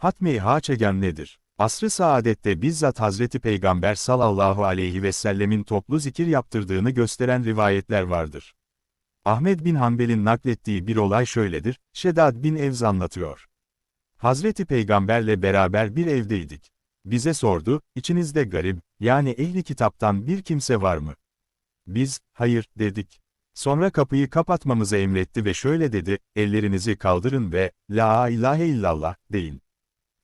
Hatmi Haçegen nedir? Asr-ı saadette bizzat Hazreti Peygamber sallallahu aleyhi ve sellemin toplu zikir yaptırdığını gösteren rivayetler vardır. Ahmed bin Hanbel'in naklettiği bir olay şöyledir, Şedad bin Evz anlatıyor. Hazreti Peygamberle beraber bir evdeydik. Bize sordu, içinizde garip, yani ehli kitaptan bir kimse var mı? Biz, hayır, dedik. Sonra kapıyı kapatmamızı emretti ve şöyle dedi, ellerinizi kaldırın ve, La ilahe illallah, deyin.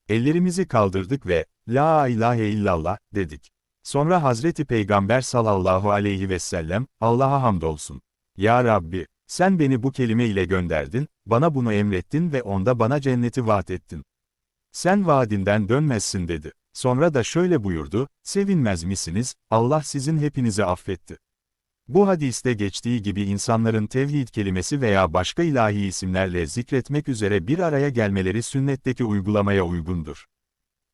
Ellerimizi kaldırdık ve, La ilahe illallah, dedik. Sonra Hazreti Peygamber sallallahu aleyhi ve sellem, Allah'a hamdolsun. Ya Rabbi, sen beni bu kelime ile gönderdin, bana bunu emrettin ve onda bana cenneti vaat ettin. Sen vaadinden dönmezsin dedi. Sonra da şöyle buyurdu, sevinmez misiniz, Allah sizin hepinizi affetti. Bu hadiste geçtiği gibi insanların tevhid kelimesi veya başka ilahi isimlerle zikretmek üzere bir araya gelmeleri sünnetteki uygulamaya uygundur.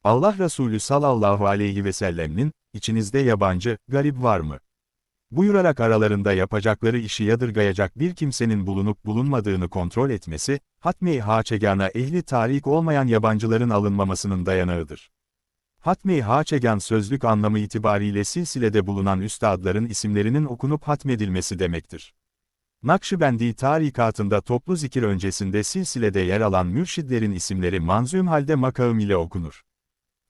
Allah Resulü sallallahu aleyhi ve sellem'in, içinizde yabancı, garip var mı? Buyurarak aralarında yapacakları işi yadırgayacak bir kimsenin bulunup bulunmadığını kontrol etmesi, hatmi haçegana ehli tarik olmayan yabancıların alınmamasının dayanağıdır. Hatmi haçegan sözlük anlamı itibariyle silsilede bulunan üstadların isimlerinin okunup hatmedilmesi demektir. Nakşibendi tarikatında toplu zikir öncesinde silsilede yer alan mürşidlerin isimleri manzum halde makam ile okunur.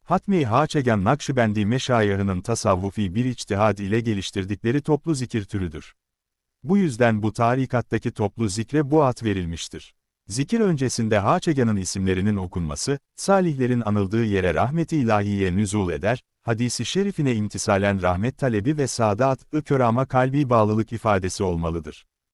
Hatmi Haçegen Nakşibendi meşayihının tasavvufi bir içtihad ile geliştirdikleri toplu zikir türüdür. Bu yüzden bu tarikattaki toplu zikre bu ad verilmiştir. Zikir öncesinde Haçegan'ın isimlerinin okunması, salihlerin anıldığı yere rahmeti ilahiye nüzul eder, hadisi şerifine imtisalen rahmet talebi ve saadat-ı körama kalbi bağlılık ifadesi olmalıdır.